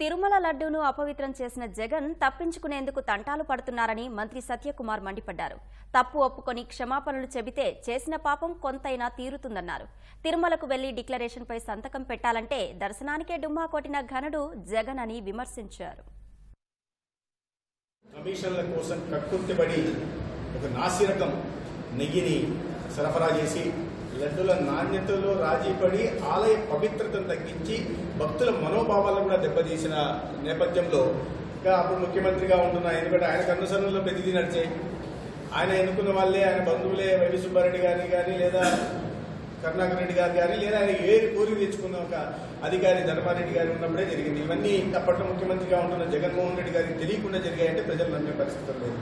తిరుమల లడ్డూను అపవిత్రం చేసిన జగన్ తప్పించుకునేందుకు తంటాలు పడుతున్నారని మంత్రి సత్యకుమార్ మండిపడ్డారు. తప్పు ఒప్పుకొని క్షమాపణలు చెబితే చేసిన పాపం కొంతైనా తీరుతుందన్నారు. తిరుమలకు వెళ్ళి డిక్లరేషన్పై సంతకం పెట్టాలంటే దర్శనానికే డుమ్మా కొట్టిన ఘనుడు జగన్ అని విమర్శించారు. కమిషన్ల కోసం కక్కుర్తిపడి ఒక నాసిరకం నెయ్యిని సరఫరా చేసి లడ్డుల నాణ్యతలో రాజీపడి ఆలయ పవిత్రతను తగ్గించి భక్తుల మనోభావాలను కూడా దెబ్బతీసిన నేపథ్యంలో ఇంకా అప్పుడు ముఖ్యమంత్రిగా ఉంటున్న ఎందుకంటే ఆయన అనుసరణలో ప్రతిదీ నడిచాయి ఆయన ఎన్నుకున్న వాళ్ళే ఆయన బంధువులే వైవి సుబ్బారెడ్డి గారిని కానీ లేదా కరుణాకర్ రెడ్డి గారు కానీ లేదా ఆయన ఏది కోరి తెచ్చుకున్న ఒక అధికారి ధర్మారెడ్డి గారు ఉన్నప్పుడే జరిగింది. ఇవన్నీ అప్పట్లో ముఖ్యమంత్రిగా ఉంటున్న జగన్మోహన్ రెడ్డి గారికి తెలియకుండా జరిగాయంటే ప్రజలు నమ్మే పరిస్థితి లేదు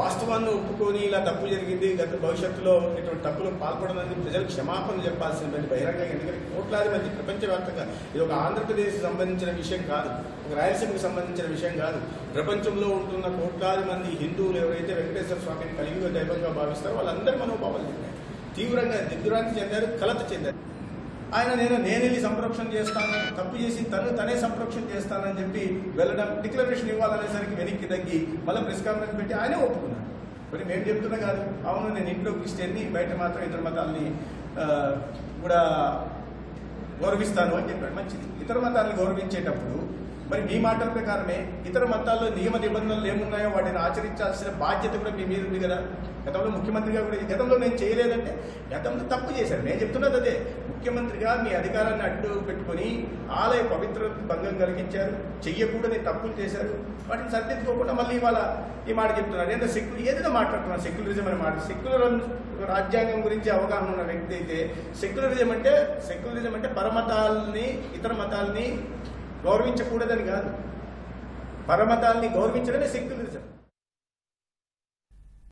వాస్తవాన్ని ఒప్పుకొని ఇలా తప్పు జరిగింది గత భవిష్యత్తులో ఇటువంటి తప్పులు పాల్పడడానికి ప్రజలు క్షమాపణ చెప్పాల్సిందని బహిరంగంగా ఎందుకంటే కోట్లాది మంది ప్రపంచవ్యాప్తంగా. ఇది ఒక ఆంధ్రప్రదేశ్ సంబంధించిన విషయం కాదు ఒక రాయలసీమకు సంబంధించిన విషయం కాదు. ప్రపంచంలో ఉంటున్న కోట్లాది మంది హిందువులు ఎవరైతే వెంకటేశ్వర స్వామిని కలిగి దైవంగా భావిస్తారో వాళ్ళందరి మనోభావాలు చెందారు తీవ్రంగా దిగ్భ్రాంతి చెందారు కలత చెందారు. ఆయన నేను నేను వెళ్ళి సంప్రోక్షణ చేస్తాను తప్పు చేసి తను తనే సంప్రోక్షణ చేస్తానని చెప్పి వెళ్ళడం డిక్లరేషన్ ఇవ్వాలనేసరికి వెనక్కి తగ్గి మళ్ళీ ప్రెస్ కాన్ఫరెన్స్ పెట్టి ఆయనే ఒప్పుకున్నాడు. మరి మేము చెప్తున్నా కాదు అవును నేను ఇంట్లో క్రిస్టియన్ని బయట మాత్రం ఇతర మతాలని కూడా గౌరవిస్తాను అని చెప్పాడు. మంచిది. ఇతర మతాలను గౌరవించేటప్పుడు మరి మీ మాటల ప్రకారమే ఇతర మతాల్లో నియమ నిబంధనలు ఏమున్నాయో వాటిని ఆచరించాల్సిన బాధ్యత కూడా మీ మీద ఉంది కదా. గతంలో ముఖ్యమంత్రిగా కూడా గతంలో నేను చేయలేదంటే గతంలో తప్పు చేశారు నేను చెప్తున్నది అదే. ముఖ్యమంత్రిగా మీ అధికారాన్ని అడ్డు పెట్టుకొని ఆలయ పవిత్ర భంగం కలిగించారు. చెయ్యకూడని తప్పులు చేశారు. వాటిని సరిదిద్దుకోకుండా మళ్ళీ ఇవాళ ఈ మాట చెప్తున్నారు. ఏదో సెక్యులర్ ఏదైనా మాట్లాడుతున్నారు? సెక్యులరిజం అనే మాట. సెక్యులర్ రాజ్యాంగం గురించి అవగాహన ఉన్న వ్యక్తి అయితే సెక్యులరిజం అంటే సెక్యులరిజం అంటే పరమతాల్ని ఇతర మతాల్ని గౌరవించకూడదని కాదు. పరమతాల్ని గౌరవించడమే సెక్యులరిజం.